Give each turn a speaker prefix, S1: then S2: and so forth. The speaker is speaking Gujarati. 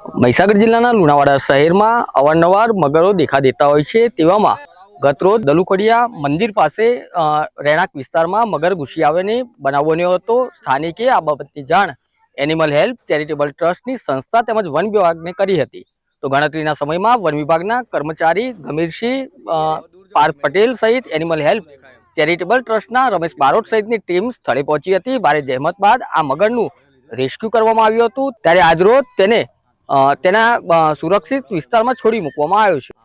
S1: મહીસાગર જિલ્લાના લુણાવાડા શહેરમાં અવારનવાર મગરો દેખા દેતા હોય છે તેવામાં ગતરોજ દલુકડિયા મંદિર પાસે રહેણાંક વિસ્તારમાં મગર ઘૂસી આવીને બનાવ બન્યો હતો. સ્થાનિકે આ બાબતની જાણ એનિમલ હેલ્પ ચેરિટેબલ ટ્રસ્ટની સંસ્થા તેમજ વન વિભાગને કરી હતી. તો ગણતરીના સમયમાં વન વિભાગના કર્મચારી ગમીરસિંહ પાર્થ પટેલ સહિત એનિમલ હેલ્પ ચેરિટેબલ ટ્રસ્ટના રમેશ બારોટ સહિતની ટીમ સ્થળે પહોંચી હતી. ભારે જહેમત બાદ આ મગરનું રેસ્ક્યુ કરવામાં આવ્યું હતું. ત્યારે આજરોજ તેને તેના સુરક્ષિત વિસ્તારમાં છોડી મૂકવામાં આવ્યો છે.